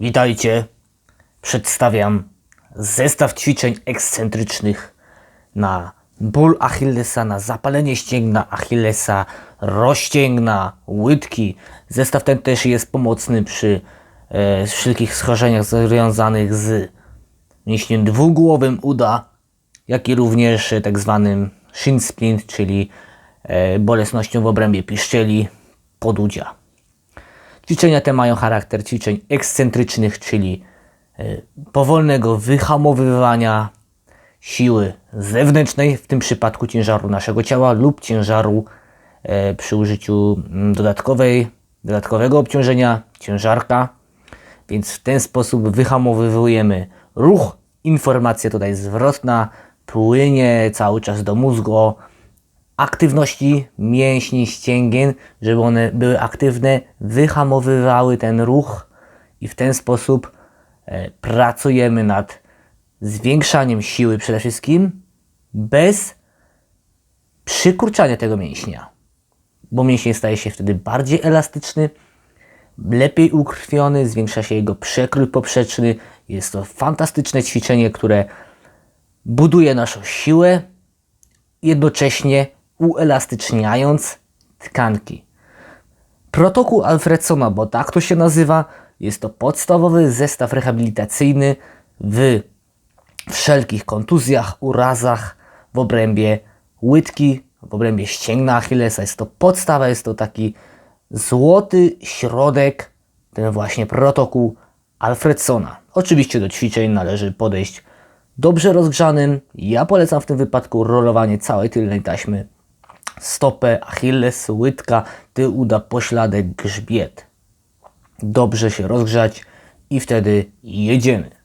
Witajcie. Przedstawiam zestaw ćwiczeń ekscentrycznych na ból Achillesa, na zapalenie ścięgna Achillesa, rozścięgna, łydki. Zestaw ten też jest pomocny przy e, wszelkich schorzeniach związanych z mięśniem dwugłowym uda, jak i również tak zwanym shin splint, czyli e, bolesnością w obrębie piszczeli podudzia. Ćwiczenia te mają charakter ćwiczeń ekscentrycznych, czyli e, powolnego wyhamowywania siły zewnętrznej, w tym przypadku ciężaru naszego ciała lub ciężaru e, przy użyciu mm, dodatkowej, dodatkowego obciążenia ciężarka. Więc w ten sposób wyhamowujemy ruch. Informacja tutaj zwrotna płynie cały czas do mózgu aktywności mięśni ścięgien, żeby one były aktywne, wyhamowywały ten ruch i w ten sposób e, pracujemy nad zwiększaniem siły przede wszystkim bez przykurczania tego mięśnia, bo mięsień staje się wtedy bardziej elastyczny, lepiej ukrwiony, zwiększa się jego przekrój poprzeczny. Jest to fantastyczne ćwiczenie, które buduje naszą siłę, jednocześnie uelastyczniając tkanki. Protokół Alfredsona, bo tak to się nazywa, jest to podstawowy zestaw rehabilitacyjny w wszelkich kontuzjach, urazach w obrębie łydki, w obrębie ścięgna Achillesa. Jest to podstawa, jest to taki złoty środek, ten właśnie protokół Alfredsona. Oczywiście do ćwiczeń należy podejść dobrze rozgrzanym. Ja polecam w tym wypadku rolowanie całej tylnej taśmy stopę, achilles, łydka, tył uda, pośladek, grzbiet. Dobrze się rozgrzać i wtedy jedziemy.